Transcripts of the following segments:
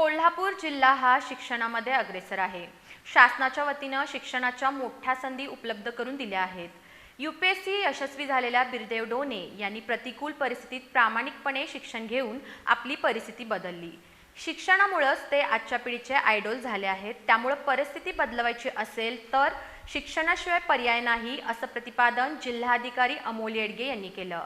कोल्हापूर जिल्हा हा शिक्षणामध्ये अग्रेसर आहे. शासनाच्या वतीनं शिक्षणाच्या मोठ्या संधी उपलब्ध करून दिल्या आहेत. यू पी एस सी यशस्वी झालेल्या बिरदेव डोने यांनी प्रतिकूल परिस्थितीत प्रामाणिकपणे शिक्षण घेऊन आपली परिस्थिती बदलली. शिक्षणामुळंच ते आजच्या पिढीचे आयडॉल झाले आहेत. त्यामुळं परिस्थिती बदलवायची असेल तर शिक्षणाशिवाय पर्याय नाही असं प्रतिपादन जिल्हाधिकारी अमोल येडगे यांनी केलं.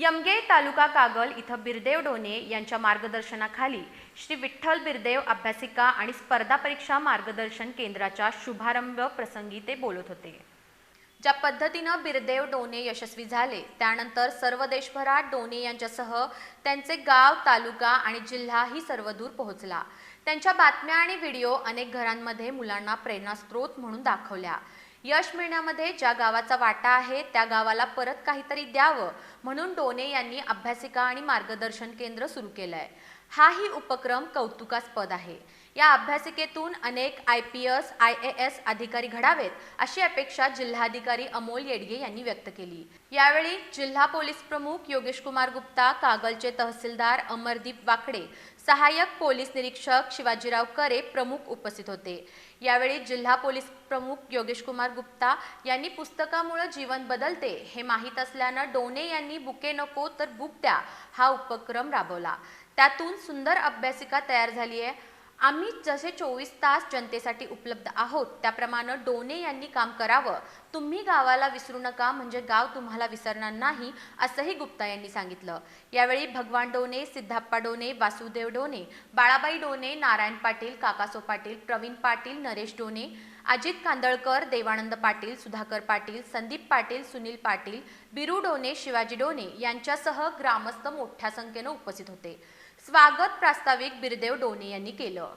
यमगे तालुका कागल इथं बिरदेव डोने यांच्या मार्गदर्शनाखाली श्री विठ्ठल बिरदेव अभ्यासिका आणि स्पर्धा परीक्षा मार्गदर्शन केंद्राच्या शुभारंभ प्रसंगी ते बोलत होते. ज्या पद्धतीनं बिरदेव डोने यशस्वी झाले त्यानंतर सर्व देशभरात डोने यांच्यासह त्यांचे गाव तालुका आणि जिल्हाही सर्वदूर पोहोचला. त्यांच्या बातम्या आणि व्हिडिओ अनेक घरांमध्ये मुलांना प्रेरणास्त्रोत म्हणून दाखवल्या. यश मिळण्यामध्ये ज्या गावाचा वाटा आहे त्या गावाला परत काहीतरी द्यावं म्हणून डोने यांनी अभ्यासिका आणि मार्गदर्शन केंद्र सुरू केलंय. हाही उपक्रम कौतुकास्पद आहे. या अभ्यासिकेतून अनेक I P S I A S अधिकारी घडावेत अशी अपेक्षा जिल्हाधिकारी अमोल येडगे यांनी व्यक्त केली. यावेळी जिल्हा पोलीस प्रमुख योगेश कुमार गुप्ता कागलचे तहसीलदार अमरदीप वाकडे सहाय्यक पोलीस निरीक्षक शिवाजीराव करे प्रमुख उपस्थित होते. यावेळी जिल्हा पोलीस प्रमुख योगेश कुमार गुप्ता यांनी पुस्तकामुळे जीवन बदलते हे माहीत असल्यानं डोने यांनी बुके नको तर बुक द्या हा उपक्रम राबवला. त्यातून सुंदर अभ्यासिका तयार झाली आहे. आम्ही जसे चोवीस तास जनतेसाठी उपलब्ध आहोत त्याप्रमाणे डोने यांनी काम करावं. तुम्ही गावाला विसरू नका म्हणजे गाव तुम्हाला विसरणार नाही असंही गुप्ता यांनी सांगितलं. यावेळी भगवान डोने सिद्धाप्पा डोने वासुदेव डोने बाळाबाई डोने नारायण पाटील काकासो पाटील प्रवीण पाटील नरेश डोने अजित कांदळकर देवानंद पाटील सुधाकर पाटील संदीप पाटील सुनील पाटील बिरू डोने शिवाजी डोने यांच्यासह ग्रामस्थ मोठ्या संख्येनं उपस्थित होते. स्वागत प्रास्ताविक बिरदेव डोने यांनी केलं.